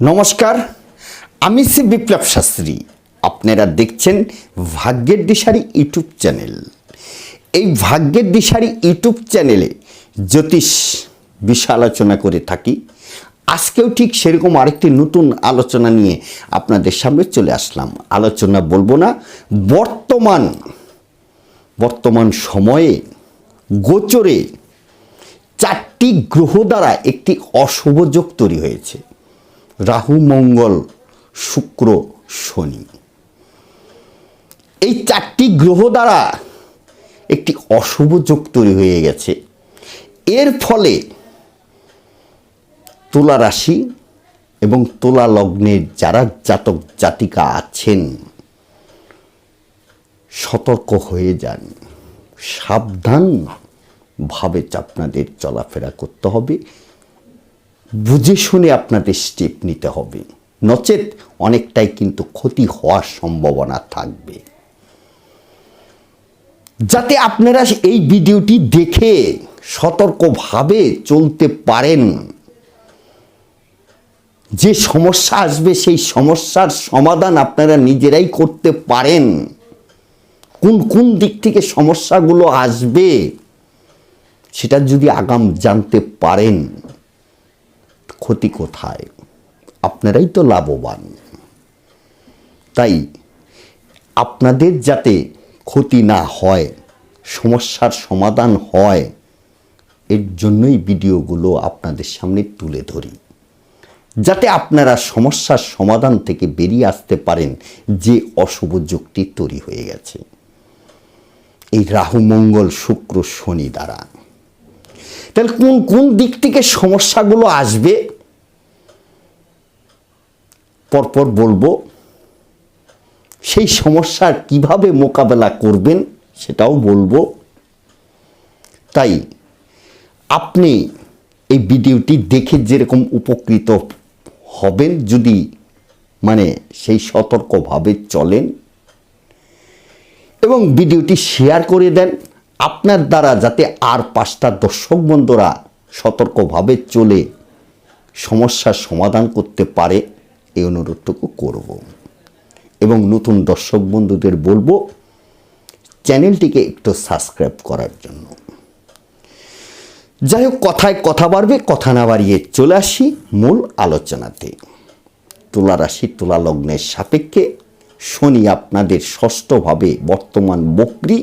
নমস্কার, আমি শ্রী বিপ্লব শাস্ত্রী। আপনারা দেখছেন ভাগ্যের দিশারি ইউটিউব চ্যানেল। এই ভাগ্যের দিশারি ইউটিউব চ্যানেলে জ্যোতিষ বিষয় আলোচনা করে থাকি। আজকেও ঠিক সেরকম আরেকটি নতুন আলোচনা নিয়ে আপনাদের সামনে চলে আসলাম। আলোচনা বলব না, বর্তমান বর্তমান সময়ে গোচরে চারটি গ্রহ দ্বারা একটি অশুভ যোগ তৈরি হয়েছে। রাহু, মঙ্গল, শুক্র, শনি। এই চারটি গ্রহ দ্বারা একটি অশুভ যোগ তৈরি হয়ে গেছে। এর ফলে তুলা রাশি এবং তুলা লগ্নের যারা জাতক জাতিকা আছেন, সতর্ক হয়ে যান। সাবধান ভাবে আপনাদের চলাফেরা করতে হবে। বুঝে শুনে আপনাদের স্টেপ নিতে হবে। নচেত অনেকটাই কিন্তু ক্ষতি হওয়ার সম্ভাবনা থাকবে। যাতে আপনারা এই ভিডিওটি দেখে সতর্কভাবে চলতে পারেন। যে সমস্যা আসবে, সেই সমস্যার সমাধান আপনারা নিজেরাই করতে পারেন। কোন কোন দিক থেকে সমস্যাগুলো আসবে, সেটা যদি আগাম জানতে পারেন। ক্ষতি কোথায়? আপনারাই তো লাভবান। তাই আপনাদের যাতে ক্ষতি না হয়, সমস্যার সমাধান হয়, এর জন্যই ভিডিওগুলো আপনাদের সামনে তুলে ধরি। যাতে আপনারা সমস্যার সমাধান থেকে বেরিয়ে আসতে পারেন যে অশুভ যুক্তি তৈরি হয়ে গেছে। এই রাহু, মঙ্গল, শুক্র, শনি দ্বারা। তাহলে কোন কোন দিক থেকে সমস্যাগুলো আসবে? পরপর বলব, সেই সমস্যার কীভাবে মোকাবেলা করবেন সেটাও বলব। তাই আপনি এই ভিডিওটি দেখে যেরকম উপকৃত হবেন, যদি মানে সেই সতর্কভাবে চলেন এবং ভিডিওটি শেয়ার করে দেন আপনার দ্বারা যাতে আর পাঁচটা দর্শক বন্ধুরা সতর্কভাবে চলে সমস্যার সমাধান করতে পারে, এই অনুরোধটুকু করব। এবং নতুন দর্শক বন্ধুদের বলব, চ্যানেলটিকে একটু সাবস্ক্রাইব করার জন্য। যাই হোক, কথায় কথা বাড়বে, কথা না বাড়িয়ে চলে আসি মূল আলোচনাতে। তুলা রাশি তুলা লগ্নের সাপেক্ষে শনি আপনাদের ষষ্ঠভাবে বর্তমান বকরি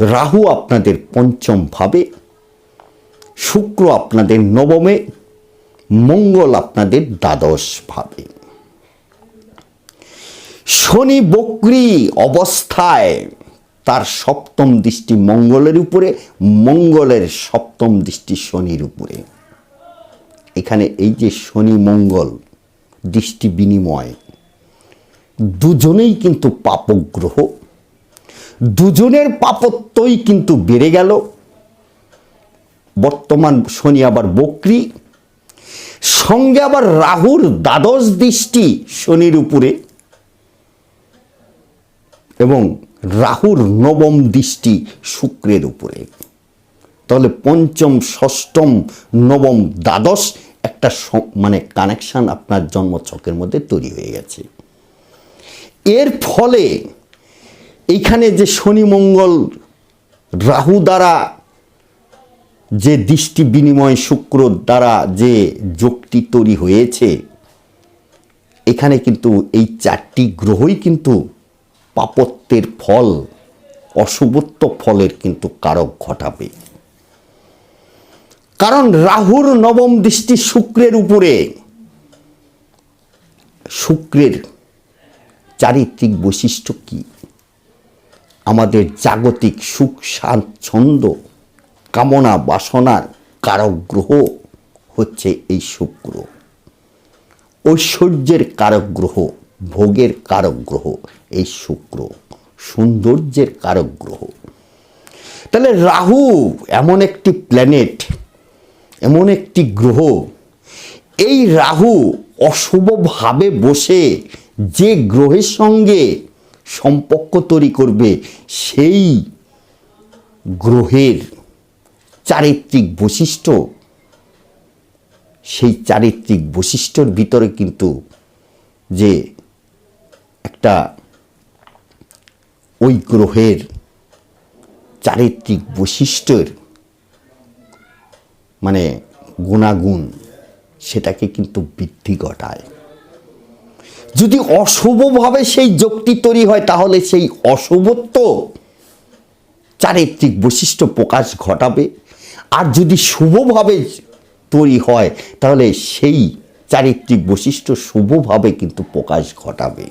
রাহু আপনাদের পঞ্চম ভাবে, শুক্র আপনাদের নবমে, মঙ্গল আপনাদের দ্বাদশ ভাবে। শনি বক্রি অবস্থায় তার সপ্তম দৃষ্টি মঙ্গলের উপরে, মঙ্গলের সপ্তম দৃষ্টি শনির উপরে। এখানে এই যে শনি মঙ্গল, দৃষ্টি বিনিময়, দুজনেই কিন্তু পাপগ্রহ। দুজনের পাপত্যই কিন্তু বেড়ে গেল। বর্তমান শনি আবার বক্রি, সঙ্গে আবার রাহুর দ্বাদশ দৃষ্টি শনির উপরে এবং রাহুর নবম দৃষ্টি শুক্রের উপরে। তাহলে পঞ্চম, ষষ্ঠম, নবম, দ্বাদশ একটা মানে কানেকশান আপনার জন্মছকের মধ্যে তৈরি হয়ে গেছে। এর ফলে এইখানে যে শনি মঙ্গল রাহু দ্বারা যে দৃষ্টি বিনিময় শুক্র দ্বারা যে যোগটি তৈরি হয়েছে, এখানে কিন্তু এই চারটি গ্রহই কিন্তু পাপত্যের ফল, অশুভত্ব ফলের কিন্তু কারক ঘটাবে। কারণ রাহুর নবম দৃষ্টি শুক্রের উপরে। শুক্রের চারিত্রিক বৈশিষ্ট্য কি? আমাদের জাগতিক সুখ স্বাচ্ছন্দ্য কামনা, বাসনার কারক গ্রহ হচ্ছে এই শুক্র। ঐশ্বর্যের কারক গ্রহ ভোগের কারক গ্রহ এই শুক্র, সৌন্দর্যের কারক গ্রহ তাহলে রাহু এমন একটি প্ল্যানেট এমন একটি গ্রহ, এই রাহু অশুভভাবে বসে যে গ্রহের সঙ্গে সম্পর্ক তৈরি করবে সেই গ্রহের চারিত্রিক বৈশিষ্ট্য। সেই চারিত্রিক বৈশিষ্ট্যর ভিতরে কিন্তু যে একটা ওই গ্রহের চারিত্রিক বৈশিষ্ট্যের মানে গুণাগুণ সেটাকে কিন্তু বৃদ্ধি ঘটায়। যদি অশুভভাবে সেই যোগটি তৈরি হয়, তাহলে সেই অশুভত্ব চারিত্রিক বৈশিষ্ট্য প্রকাশ ঘটাবে। আর যদি শুভভাবে তৈরি হয়, তাহলে সেই চারিত্রিক বৈশিষ্ট্য শুভভাবে কিন্তু প্রকাশ ঘটাবে।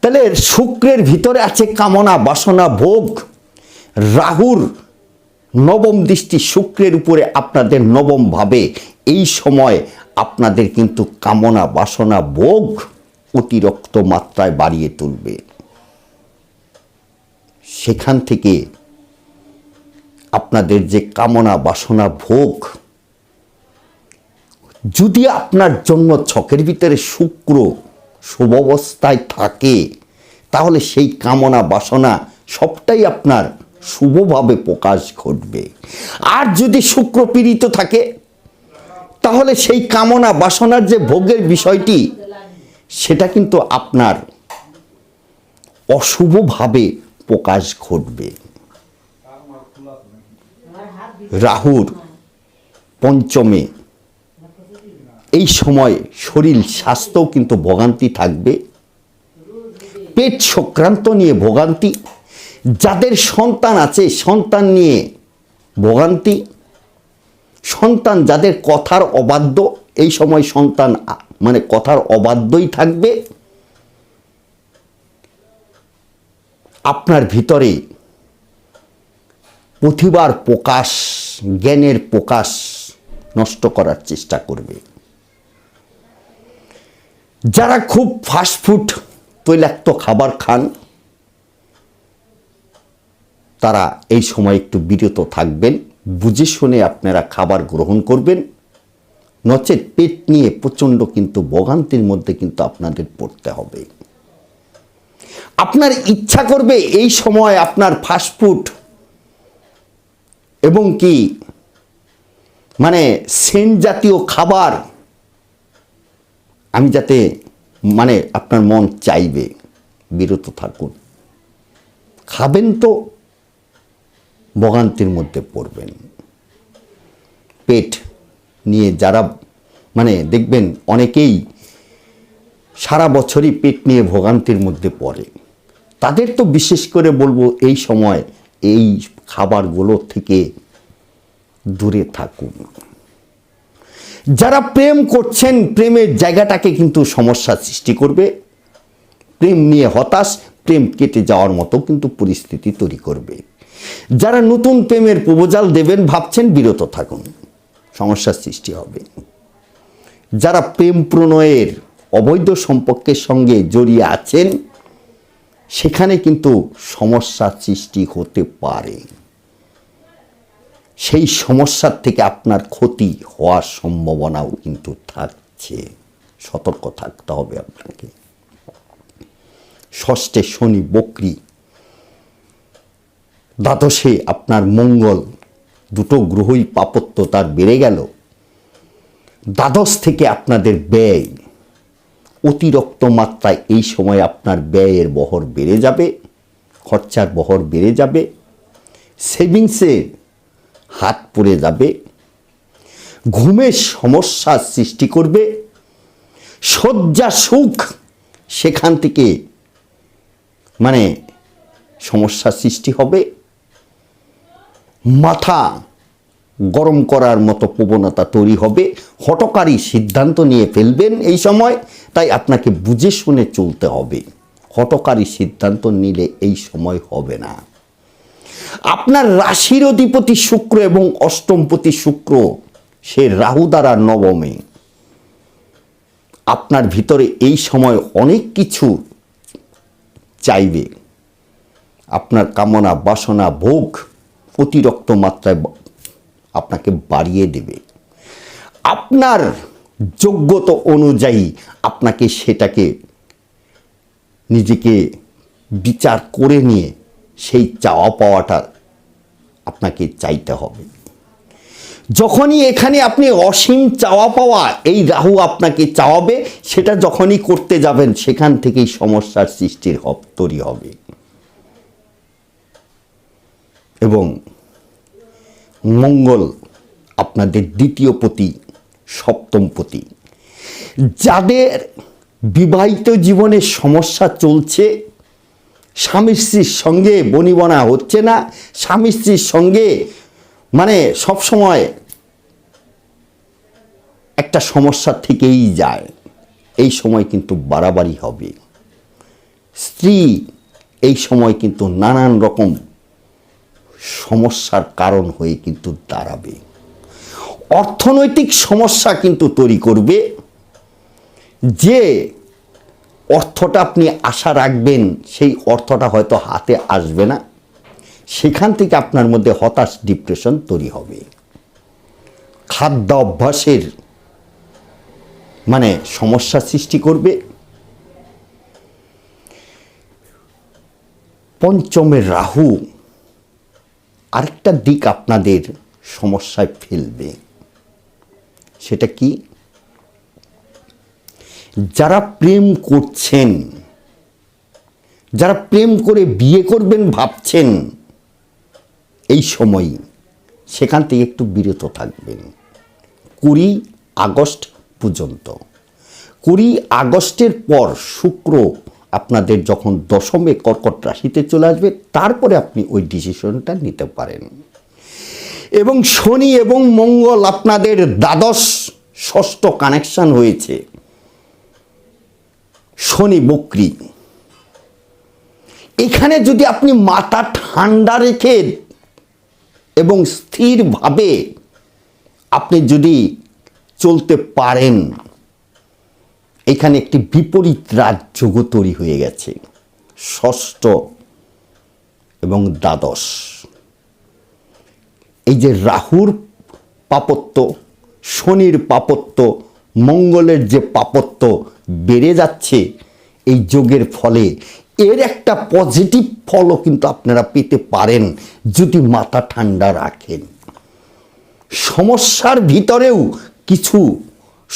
তাহলে শুক্রের ভিতরে আছে কামনা, বাসনা, ভোগ। রাহুর নবম দৃষ্টি শুক্রের উপরে, আপনাদের নবম ভাবে এই সময় আপনাদের কিন্তু কামনা, বাসনা, ভোগ অতিরিক্ত মাত্রায় বাড়িয়ে তুলবে। সেখান থেকে আপনাদের যে কামনা, বাসনা, ভোগ, যদি আপনার জন্য ছকের ভিতরে শুক্র শুভাবস্থায় থাকে, তাহলে সেই কামনা, বাসনা সবটাই আপনার শুভভাবে প্রকাশ ঘটবে। আর যদি শুক্র পীড়িত থাকে তাহলে সেই কামনা বাসনার যে ভোগের বিষয়টি, সেটা কিন্তু আপনার অশুভভাবে প্রকাশ ঘটবে। রাহুর পঞ্চমে এই সময় শরীর স্বাস্থ্যও কিন্তু ভোগান্তি থাকবে। পেট সংক্রান্ত নিয়ে ভোগান্তি, যাদের সন্তান আছে, সন্তান নিয়ে ভোগান্তি সন্তান যাদের কথার অবাধ্য, এই সময় সন্তান মানে কথার অবাধ্যই থাকবে। আপনার ভিতরে প্রতিবার প্রকাশ, জ্ঞানের প্রকাশ নষ্ট করার চেষ্টা করবে। যারা খুব ফাস্টফুড তৈলাক্ত খাবার খান, তারা এই সময় একটু বিরত থাকবেন। বুঝে শুনে আপনারা খাবার গ্রহণ করবেন। নচেত পেট নিয়ে প্রচণ্ড কিন্তু ভোগান্তির মধ্যে কিন্তু আপনাদের পড়তে হবে। আপনার ইচ্ছা করবে এই সময় আপনার ফাস্টফুড এবং কি মানে সেন্ট জাতীয় খাবার। আমি যাতে মানে আপনার মন চাইবে, বিরত থাকুন। খাবেন তো ভোগান্তির মধ্যে পড়বেন। পেট নিয়ে যারা মানে দেখবেন অনেকেই সারা বছরই পেট নিয়ে ভোগান্তির মধ্যে পড়ে। তাদের তো বিশেষ করে বলব এই সময় এই খাবারগুলো থেকে দূরে থাকুন। যারা প্রেম করছেন, প্রেমের জায়গাটাকে কিন্তু সমস্যা সৃষ্টি করবে। প্রেম নিয়ে হতাশ, প্রেম কেটে যাওয়ার মতো কিন্তু পরিস্থিতি তৈরি করবে। যারা নতুন প্রেমের প্রবোজাল দেবেন ভাবছেন বিরত থাকুন। সমস্যার সৃষ্টি হবে। যারা প্রেম প্রণয়ের অবৈধ সম্পর্কের সঙ্গে জড়িয়ে আছেন, সেখানে কিন্তু সমস্যার সৃষ্টি হতে পারে। সেই সমস্যার থেকে আপনার ক্ষতি হওয়ার সম্ভাবনাও কিন্তু থাকছে। সতর্ক থাকতে হবে আপনাকে। ষষ্ঠে শনি বকরি দ্বাদশে আপনার মঙ্গল, দুটো গ্রহই পাপত্য তার বেড়ে গেল। দ্বাদশ থেকে আপনাদের ব্যয়, অতিরিক্ত মাত্রায় এই সময় আপনার ব্যয়ের বহর বেড়ে যাবে, খরচার বহর বেড়ে যাবে সেভিংসে হাত পড়ে যাবে, ঘুমের সমস্যার সৃষ্টি করবে, শয্যা সুখ সেখান থেকে মানে সমস্যার সৃষ্টি হবে। মাথা গরম করার মতো প্রবণতা তৈরি হবে। হটকারী সিদ্ধান্ত নিয়ে ফেলবেন এই সময়, তাই আপনাকে বুঝে শুনে চলতে হবে। হটকারী সিদ্ধান্ত নিলে এই সময় হবে না। আপনার রাশির অধিপতি শুক্র এবং অষ্টমপতি শুক্র, সে রাহু দ্বারা নবমে। আপনার ভিতরে এই সময় অনেক কিছু চাইবে। আপনার কামনা, বাসনা, ভোগ অতিরিক্ত মাত্রায় আপনাকে বাড়িয়ে দেবে। আপনার যোগ্যতা অনুযায়ী আপনাকে সেটাকে নিজেকে বিচার করে নিয়ে সেই চাওয়া পাওয়াটা আপনাকে চাইতে হবে। যখনই এখানে আপনি অসীম চাওয়া পাওয়া এই রাহু আপনাকে চাওয়াবে, সেটা যখনই করতে যাবেন, সেখান থেকেই সমস্যার সৃষ্টির তৈরি হবে। এবং মঙ্গল আপনাদের দ্বিতীয় পতি, সপ্তম পতি। যাদের বিবাহিত জীবনে সমস্যা চলছে, স্বামী স্ত্রীর সঙ্গে বনিবনা হচ্ছে না, স্বামী স্ত্রীর সঙ্গে মানে সব সময় একটা সমস্যা থেকেই যায়। এই সময় কিন্তু বাড়াবাড়ি হবে। স্ত্রী এই সময় কিন্তু নানান রকম সমস্যার কারণ হয়ে কিন্তু দাঁড়াবে। অর্থনৈতিক সমস্যা কিন্তু তৈরি করবে। যে অর্থটা আপনি আশা রাখবেন, সেই অর্থটা হয়তো হাতে আসবে না। সেখান থেকে আপনার মধ্যে হতাশ, ডিপ্রেশন তৈরি হবে। খাদ্য অভ্যাসের মানে সমস্যা সৃষ্টি করবে। পঞ্চমের রাহু আরেকটা দিক আপনাদের সমস্যায় ফেলবে। সেটা কি? যারা প্রেম করছেন, যারা প্রেম করে বিয়ে করবেন ভাবছেন, এই সময় সেখান থেকে একটু বিরত থাকবেন। কুড়ি আগস্ট পর্যন্ত। কুড়ি আগস্টের পর শুক্র আপনাদের যখন দশমে কর্কট রাশিতে চলে আসবে, তারপরে আপনি ওই ডিসিশনটা নিতে পারেন। এবং শনি এবং মঙ্গল আপনাদের দ্বাদশ ষষ্ঠ কানেকশন হয়েছে। শনি বক্রি। এখানে যদি আপনি মাথা ঠান্ডা রেখে এবং স্থিরভাবে আপনি যদি চলতে পারেন এখানে একটি বিপরীত রাজযোগ তৈরি হয়ে গেছে। ষষ্ঠ এবং দ্বাদশ। এই যে রাহুর পাপত্য শনির পাপত্য মঙ্গলের যে পাপত্য বেড়ে যাচ্ছে, এই যোগের ফলে এর একটা পজিটিভ ফলও কিন্তু আপনারা পেতে পারেন যদি মাথা ঠান্ডা রাখেন। সমস্যার ভিতরেও কিছু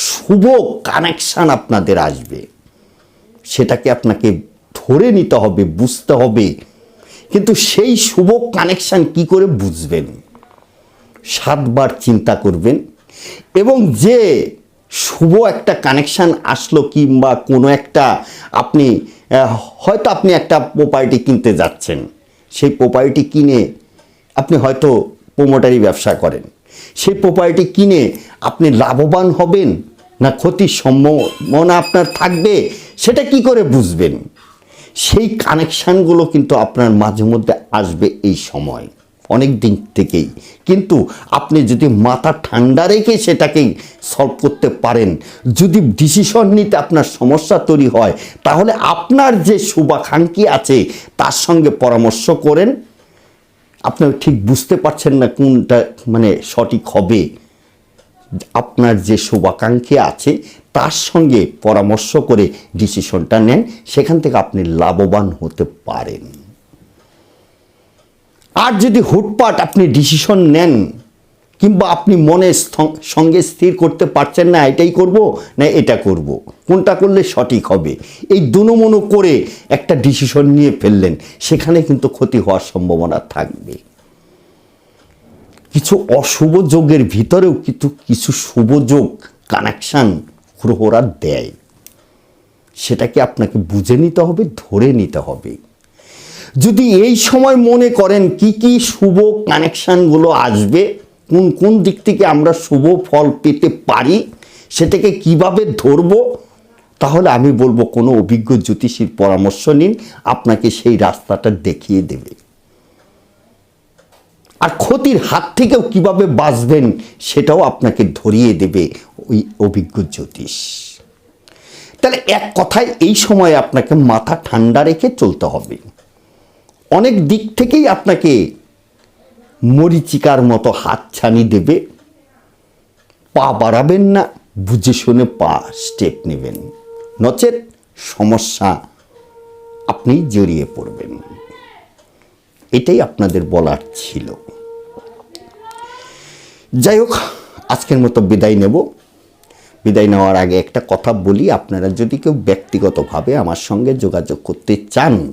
শুভ কানেকশান আপনাদের আসবে। সেটাকে আপনাকে ধরে নিতে হবে, বুঝতে হবে। কিন্তু সেই শুভ কানেকশান কি করে বুঝবেন? সাতবার চিন্তা করবেন এবং যে শুভ একটা কানেকশান আসলো কিংবা কোনো একটা আপনি হয়তো আপনি একটা প্রপার্টি কিনতে যাচ্ছেন। সেই প্রপার্টি কিনে আপনি হয়তো প্রোমোটারি ব্যবসা করেন। সেই প্রপার্টি কিনে আপনি লাভবান হবেন না ক্ষতির সম্ভাবনা আপনার থাকবে, সেটা কি করে বুঝবেন? সেই কানেকশানগুলো কিন্তু আপনার মাঝে মধ্যে আসবে এই সময়, অনেক দিন থেকেই। কিন্তু আপনি যদি মাথা ঠান্ডা রেখে সেটাকে সলভ করতে পারেন, যদি ডিসিশন নিতে আপনার সমস্যা তৈরি হয়, তাহলে আপনার যে শুভাকাঙ্ক্ষী আছে, তার সঙ্গে পরামর্শ করেন আপনি ঠিক বুঝতে পারছেন না কোনটা মানে সঠিক হবে। আপনার যে শুভাকাঙ্ক্ষী আছে, তার সঙ্গে পরামর্শ করে ডিসিশনটা নেন, সেখান থেকে আপনি লাভবান হতে পারেন। আর যদি হুটপাট আপনি ডিসিশন নেন কিংবা আপনি মনে সঙ্গে স্থির করতে পারছেন না, এটাই করব না এটা করব? কোনটা করলে সঠিক হবে? এই দুনোমনো করে একটা ডিসিশন নিয়ে ফেললেন, সেখানে কিন্তু ক্ষতি হওয়ার সম্ভাবনা থাকবে। কিছু অশুভ যোগের ভিতরেও কিন্তু কিছু শুভ যোগ কানেকশান গ্রহরা দেয়। সেটাকে আপনাকে বুঝে নিতে হবে, ধরে নিতে হবে? যদি এই সময় মনে করেন কি কি শুভ কানেকশানগুলো আসবে কোন কোন দিক থেকে আমরা শুভ ফল পেতে পারি, সেটাকে কীভাবে ধরবো, তাহলে আমি বলব কোনো অভিজ্ঞ জ্যোতিষীর পরামর্শ নিন, আপনাকে সেই রাস্তাটা দেখিয়ে দেবে। আর ক্ষতির হাত থেকেও কীভাবে বাঁচবেন, সেটাও আপনাকে ধরিয়ে দেবে ওই অভিজ্ঞ জ্যোতিষ। তাহলে এক কথায় এই সময় আপনাকে মাথা ঠান্ডা রেখে চলতে হবে। অনেক দিক থেকেই আপনাকে মরিচিকার মতো হাতছানি দেবে। পা বাড়াবেন না, বুঝে শুনে পা স্টেপ নেবেন। নচেত সমস্যা আপনি জড়িয়ে পড়বেন। এটাই আপনাদের বলার ছিল। যাই হোক, আজকের মতো বিদায় নেব। বিদায় নেওয়ার আগে একটা কথা বলি, আপনারা যদি কেউ ব্যক্তিগতভাবে আমার সঙ্গে যোগাযোগ করতে চান